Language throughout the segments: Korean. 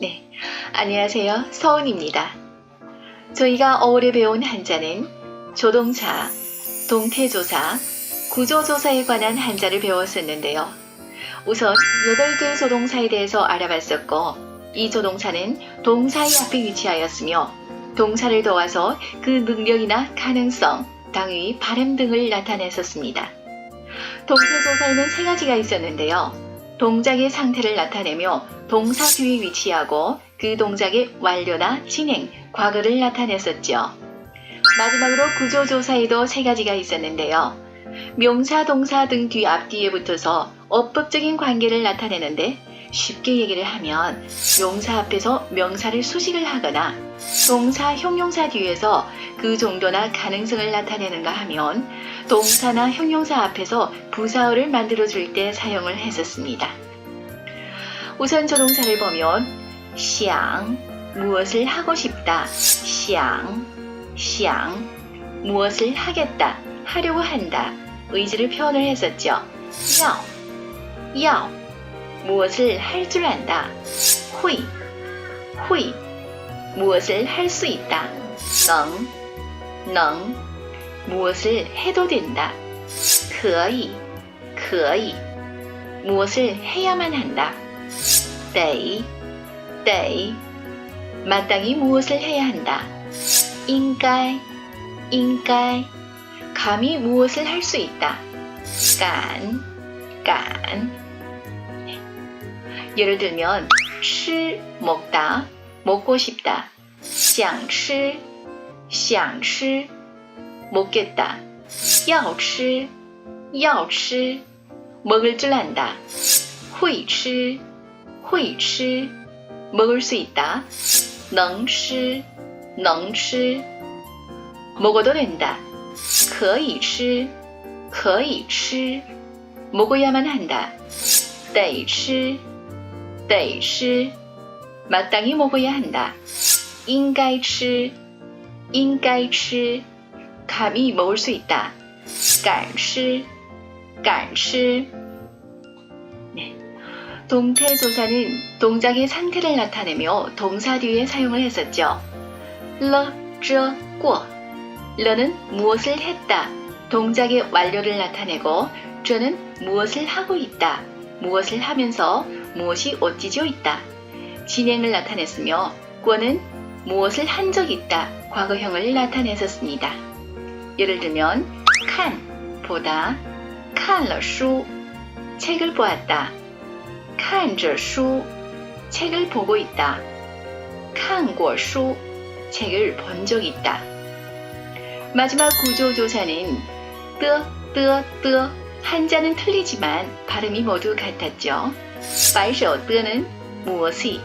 네, 안녕하세요. 서은입니다. 저희가 어울려 배운 한자는 조동사, 동태조사, 구조조사에 관한 한자를 배웠었는데요. 우선 8개의 조동사에 대해서 알아봤었고, 이 조동사는 동사의 앞에 위치하였으며, 동사를 도와서 그 능력이나 가능성, 당위, 발음 등을 나타냈었습니다. 동태조사에는 세 가지가 있었는데요. 동작의 상태를 나타내며 동사 뒤에 위치하고 그 동작의 완료나 진행, 과거를 나타냈었죠. 마지막으로 구조조사에도 세 가지가 있었는데요. 명사, 동사 등 뒤 앞뒤에 붙어서 어법적인 관계를 나타내는데 쉽게 얘기를 하면 용사 앞에서 명사를 수식을 하거나 동사, 형용사 뒤에서 그 정도나 가능성을 나타내는가 하면 동사나 형용사 앞에서 부사어를 만들어줄 때 사용을 했었습니다. 우선 조동사를 보면 시앙 무엇을 하고 싶다 시앙 시앙 무엇을 하겠다 하려고 한다 의지를 표현을 했었죠. 要要 무엇을 할 줄 안다 会会 무엇을 할 수 있다 能能 무엇을 해도 된다 可以可以 무엇을 해야만 한다 得得 마땅히 무엇을 해야 한다 应该应该 감히 무엇을 할 수 있다 敢敢 예를 들면 吃 먹다 먹고 싶다 想吃想吃 먹겠다 要吃要吃 먹을 줄 안다 会吃会吃 먹을 수 있다 能吃能吃 먹어도 된다 可以吃可以吃 먹어야만 한다 得吃 得吃 마땅히 먹어야 한다 应该吃应该吃 감히 먹을 수 있다 敢吃敢吃 네. 동태조사는 동작의 상태를 나타내며 동사 뒤에 사용을 했었죠. 러, 저, 고. 러는 무엇을 했다. 동작의 완료를 나타내고 저는 무엇을 하고 있다. 무엇을 하면서 무엇이 어찌져 있다. 진행을 나타냈으며 꿔는 무엇을 한 적 있다. 과거형을 나타냈었습니다. 예를 들면 칸, 보다, 看了书, 책을 보았다. 看着书, 책을 보고 있다. 看过书, 책을 본 적 있다. 마지막 구조조사는 뜨, 뜨, 뜨 한자는 틀리지만 발음이 모두 같았죠. 白手 뜨는 무엇이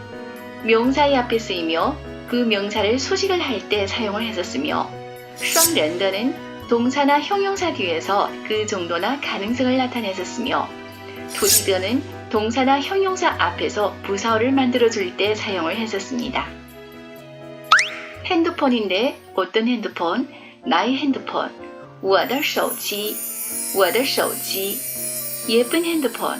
명사의 앞에 쓰이며 그 명사를 수식을 할 때 사용을 했었으며 双人的는 동사나 형용사 뒤에서 그 정도나 가능성을 나타냈었으며 도지드는 동사나 형용사 앞에서 부사어를 만들어줄 때 사용을 했었습니다. 핸드폰인데 어떤 핸드폰? 나의 핸드폰. 我的手机我的手机 예쁜 핸드폰.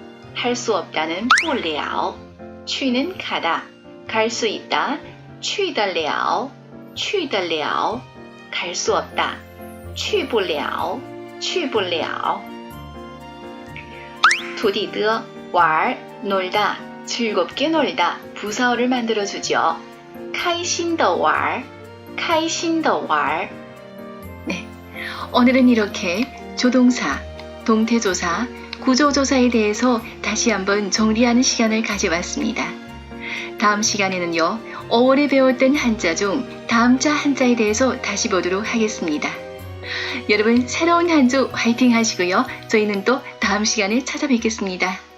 할 수 없다는 不了 취는 가다 갈 수 있다 去得了去得了 갈 수 없다 去不了去不了 두디드 왈 놀다 즐겁게 놀다 부사어를 만들어주죠. 开心的玩 开心的玩 네, 오늘은 이렇게 조동사, 동태조사, 구조조사에 대해서 다시 한번 정리하는 시간을 가져봤습니다. 다음 시간에는요, 5월에 배웠던 한자 중 다음 자 한자에 대해서 다시 보도록 하겠습니다. 여러분 새로운 한 주 화이팅 하시고요. 저희는 또 다음 시간에 찾아뵙겠습니다.